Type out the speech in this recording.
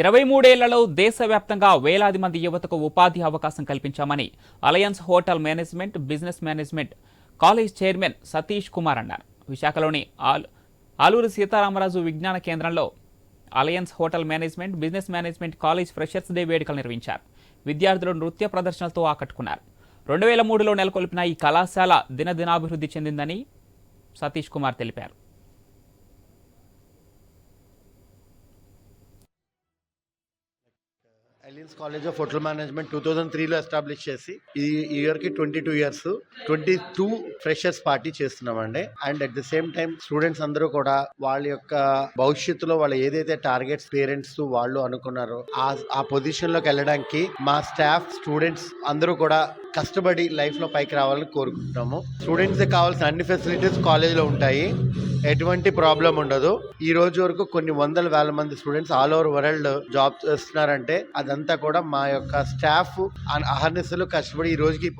ఇరవై మూడేళ్ళలో దేశవ్యాప్తంగా వేలాది మంది యువతకు ఉపాధి అవకాశం కల్పించామని alliance hotel management business management college chairman Satish Kumar అన్నారు. విశాఖలోని ఆల్ ఆలూరు సీతారామరాజు విజ్ఞాన కేంద్రంలో alliance hotel management business management college freshers day వేడుకలు నిర్వహించారు. విద్యార్థులు నృత్య ప్రదర్శనలతో ఆకట్టుకున్నారు. రెండు వేల మూడులో నెలకొల్పిన ఈ కళాశాల దినదినాభివృద్ధి చెందిందని సతీష్ కుమార్ తెలిపారు. Alliance college of hotel management two thousand త్రీలో ఎస్టాబ్లిష్ చేసి ఈ ఇయర్కి twenty two years twenty two freshers party చేస్తున్నామండి. And at the same time students అందరూ కూడా వాళ్ళ యొక్క భవిష్యత్తులో వాళ్ళు ఏదైతే టార్గెట్స్ పేరెంట్స్ వాళ్ళు అనుకున్నారో ఆ ఆ పొజిషన్లోకి వెళ్ళడానికి మా స్టాఫ్ స్టూడెంట్స్ అందరూ కూడా కష్టపడి లైఫ్లో పైకి రావాలని కోరుకుంటున్నాము. స్టూడెంట్స్కి కావాల్సిన అన్ని ఫెసిలిటీస్ కాలేజ్లో ఉంటాయి. ఎటువంటి ప్రాబ్లం ఉండదు. ఈ రోజు వరకు కొన్ని వందల వేల మంది students all over world job చేస్తున్నారంటే అదంతా కూడా మా యొక్క స్టాఫ్ అహర్నిశలు కష్టపడి ఈ రోజుకి